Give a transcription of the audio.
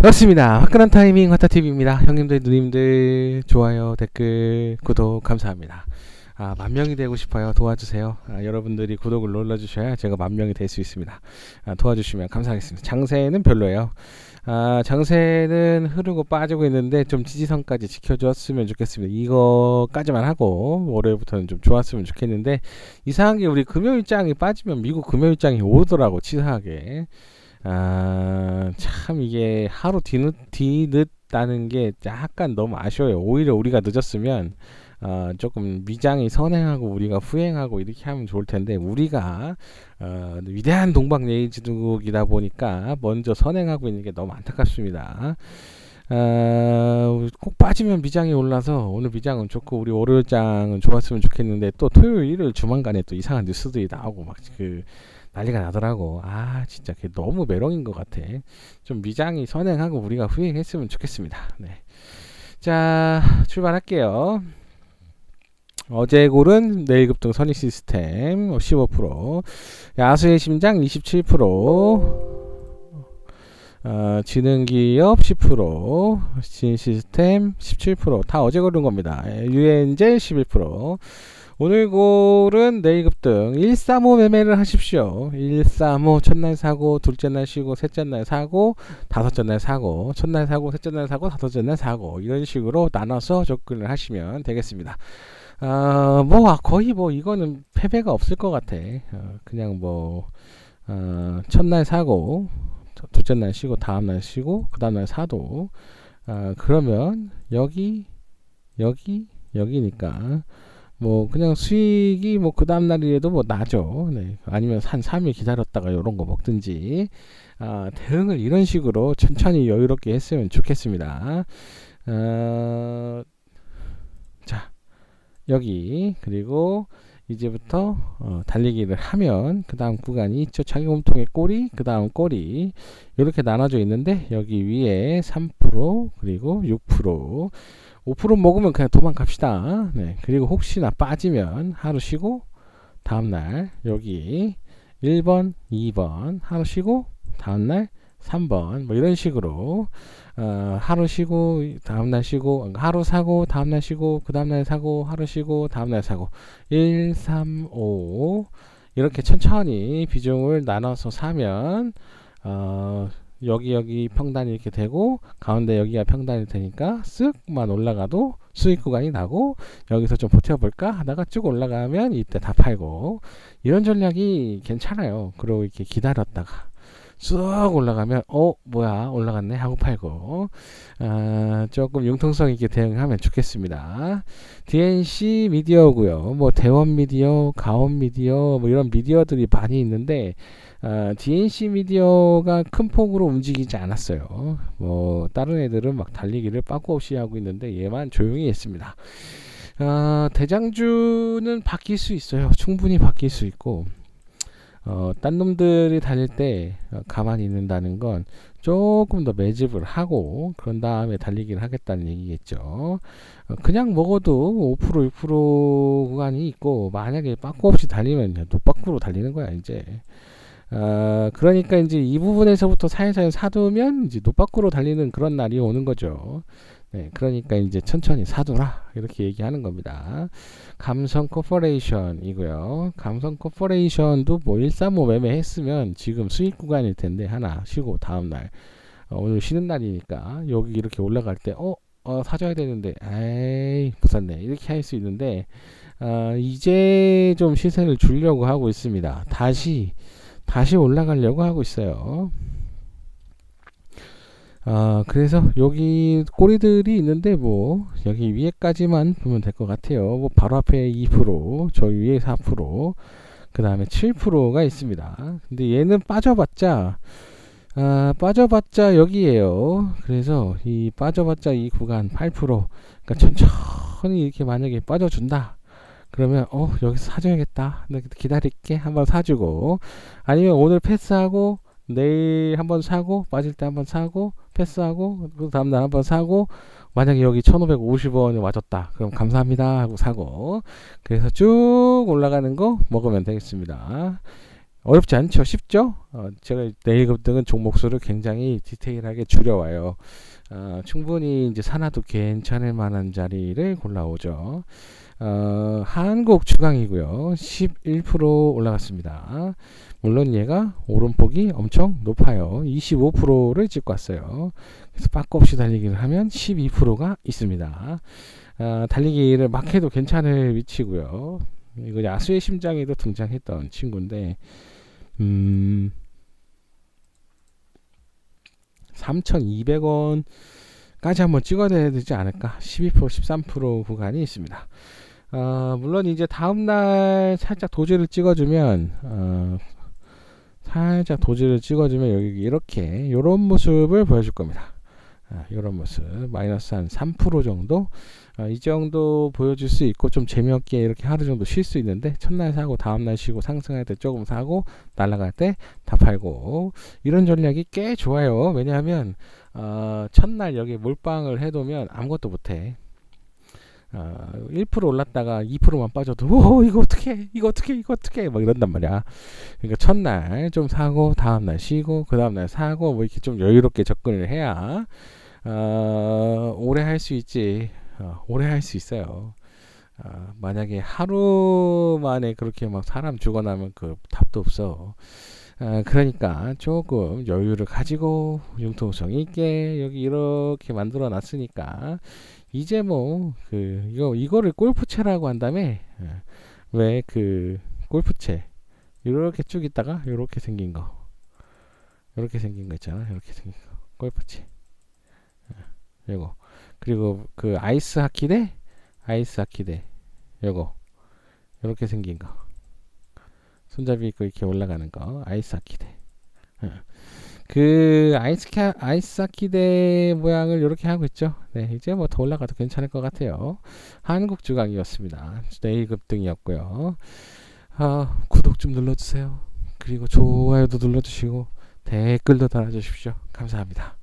반갑습니다. 화끈한 타이밍 화타TV입니다. 형님들, 누님들, 좋아요, 댓글, 구독 감사합니다. 아, 만 명이 되고 싶어요. 도와주세요. 아, 여러분들이 구독을 눌러주셔야 제가 만 명이 될 수 있습니다. 아, 도와주시면 감사하겠습니다. 장세는 별로예요. 아, 장세는 흐르고 빠지고 있는데 좀 지지선까지 지켜줬으면 좋겠습니다. 이거까지만 하고 월요일부터는 좀 좋았으면 좋겠는데 이상하게 우리 금요일장이 빠지면 미국 금요일장이 오더라고 치사하게. 아, 참 이게 하루 뒤늦, 뒤늦다는 게 약간 너무 아쉬워요. 오히려 우리가 늦었으면 어, 조금 미장이 선행하고 우리가 후행하고 이렇게 하면 좋을 텐데 우리가 어, 위대한 동방 레이즈국이다 보니까 먼저 선행하고 있는 게 너무 안타깝습니다. 어, 꼭 빠지면 미장이 올라서 오늘 미장은 좋고 우리 월요일장은 좋았으면 좋겠는데 또 토요일 일요일 주말간에 또 이상한 뉴스들이 나오고 막 그 난리가 나더라고. 아 진짜 그게 너무 매력인 것 같아. 좀 미장이 선행하고 우리가 후행했으면 좋겠습니다. 네. 자 출발할게요. 어제 고른 내일 급등 선익 시스템 15%, 야수의 심장 27%, 어, 지능기업 10%, 진시스템 17%다 어제 고른 겁니다. 유엔젤 11%. 오늘 골은 내일 급 등 135 매매를 하십시오. 135 첫날 사고, 둘째 날 쉬고, 셋째 날 사고, 다섯째 날 사고, 첫날 사고, 셋째 날 사고, 다섯째 날 사고 이런 식으로 나눠서 접근을 하시면 되겠습니다. 어, 뭐 거의 뭐 이거는 패배가 없을 것 같아. 어, 그냥 뭐 어, 첫날 사고, 둘째 날 쉬고, 다음 날 쉬고, 그 다음 날 사도. 어, 그러면 여기, 여기, 여기니까. 뭐 그냥 수익이 뭐 그 다음 날이라도 뭐 나죠. 네. 아니면 한 3일 기다렸다가 이런 거 먹든지 아, 대응을 이런 식으로 천천히 여유롭게 했으면 좋겠습니다. 어, 자 여기 그리고 이제부터 어, 달리기를 하면 그 다음 구간이 있죠. 차기 몸통의 꼬리, 그 다음 꼬리 이렇게 나눠져 있는데 여기 위에 3% 그리고 6% 5% 먹으면 그냥 도망갑시다. 네. 그리고 혹시나 빠지면 하루 쉬고 다음날 여기 1번, 2번 하루 쉬고 다음날 3번 뭐 이런 식으로 어, 하루 쉬고 다음날 쉬고 하루 사고 다음날 쉬고 그 다음날 사고 하루 쉬고 다음날 사고. 1, 3, 5 이렇게 천천히 비중을 나눠서 사면 어, 여기 여기 평단이 이렇게 되고 가운데 여기가 평단이 되니까 쓱만 올라가도 수익 구간이 나고 여기서 좀 버텨볼까 하다가 쭉 올라가면 이때 다 팔고. 이런 전략이 괜찮아요. 그리고 이렇게 기다렸다가 쑥 올라가면 어 뭐야 올라갔네 하고 팔고 아, 조금 융통성 있게 대응하면 좋겠습니다. DNC 미디어고요. 뭐 대원 미디어, 가온 미디어 뭐 이런 미디어들이 많이 있는데 어, DNC 미디어가 큰 폭으로 움직이지 않았어요. 뭐 다른 애들은 막 달리기를 빠꾸 없이 하고 있는데 얘만 조용히 했습니다. 어, 대장주는 바뀔 수 있어요. 충분히 바뀔 수 있고 어, 딴 놈들이 달릴 때 가만히 있는다는 건 조금 더 매집을 하고 그런 다음에 달리기를 하겠다는 얘기겠죠. 어, 그냥 먹어도 5% 6% 구간이 있고 만약에 빠꾸 없이 달리면 노빠꾸로 달리는 거야 이제. 어, 그러니까 이제 이 부분에서부터 살살 사두면 이제 노밖으로 달리는 그런 날이 오는 거죠. 네, 그러니까 이제 천천히 사두라 이렇게 얘기하는 겁니다. 감성 코퍼레이션이고요. 감성 코퍼레이션도 뭐 135 매매했으면 지금 수익 구간일 텐데 하나 쉬고 다음 날 어, 오늘 쉬는 날이니까 여기 이렇게 올라갈 때 어, 어 사줘야 되는데 에이 못 샀네 이렇게 할 수 있는데 어, 이제 좀 시세를 주려고 하고 있습니다. 다시 다시 올라가려고 하고 있어요. 아, 그래서 여기 꼬리들이 있는데 뭐 여기 위에까지만 보면 될 것 같아요. 뭐 바로 앞에 2%, 저 위에 4%, 그 다음에 7%가 있습니다. 근데 얘는 빠져봤자 아, 빠져봤자 여기에요. 그래서 이 빠져봤자 이 구간 8%, 그러니까 천천히 이렇게 만약에 빠져준다. 그러면 어 여기서 사줘야겠다. 기다릴게. 한번 사주고. 아니면 오늘 패스하고 내일 한번 사고 빠질 때 한번 사고 패스하고 그 다음날 한번 사고 만약에 여기 1550원이 맞았다. 그럼 감사합니다 하고 사고. 그래서 쭉 올라가는 거 먹으면 되겠습니다 어렵지 않죠? 쉽죠? 어, 제가 내일 급등은 종목 수를 굉장히 디테일하게 줄여와요. 어, 충분히 이제 사나도 괜찮을 만한 자리를 골라오죠. 어, 한국 주강이고요. 11% 올라갔습니다. 물론 얘가 오름폭이 엄청 높아요. 25%를 찍고 왔어요. 그래서 빠꾸 없이 달리기를 하면 12%가 있습니다. 어, 달리기를 막 해도 괜찮을 위치고요. 이거 야수의 심장에도 등장했던 친구인데 음 3,200원 까지 한번 찍어야 되지 않을까 12% 13% 구간이 있습니다. 어, 물론 이제 다음날 살짝 도지를 찍어주면 어, 살짝 도지를 찍어주면 여기 이렇게 이런 모습을 보여줄 겁니다. 아, 이런 모습. 마이너스 한 3% 정도? 아, 이 정도 보여줄 수 있고 좀 재미없게 이렇게 하루 정도 쉴 수 있는데 첫날 사고 다음날 쉬고 상승할 때 조금 사고 날아갈 때 다 팔고. 이런 전략이 꽤 좋아요. 왜냐하면 어, 첫날 여기 몰빵을 해두면 아무것도 못해 어, 1% 올랐다가 2%만 빠져도 오 이거 어떻게 이거 어떻게 이거 어떻게 막 이런단 말이야. 그러니까 첫날 좀 사고 다음 날 쉬고 그 다음 날 사고 뭐 이렇게 좀 여유롭게 접근을 해야 어, 오래 할 수 있지. 어, 오래 할 수 있어요. 어, 만약에 하루 만에 그렇게 막 사람 죽어나면 그 답도 없어. 어, 그러니까 조금 여유를 가지고 융통성 있게 여기 이렇게 만들어 놨으니까 이제 뭐 그 이거 이거를 골프채라고 한 다음에 왜 그 골프채 이렇게 쭉 있다가 이렇게 생긴 거 이렇게 생긴 거 있잖아. 이렇게 생긴 거 골프채. 요거. 그리고 그 아이스 하키대 아이스 하키대 요거. 이렇게 생긴 거. 손잡이 있고 이렇게 올라가는 거 아이스 하키대 그 아이스카 아이스하키대 모양을 이렇게 하고 있죠. 네, 이제 뭐 더 올라가도 괜찮을 것 같아요. 한국 주강이었습니다. 내일 급등이었고요. 아, 구독 좀 눌러주세요. 그리고 좋아요도 눌러주시고 댓글도 달아주십시오. 감사합니다.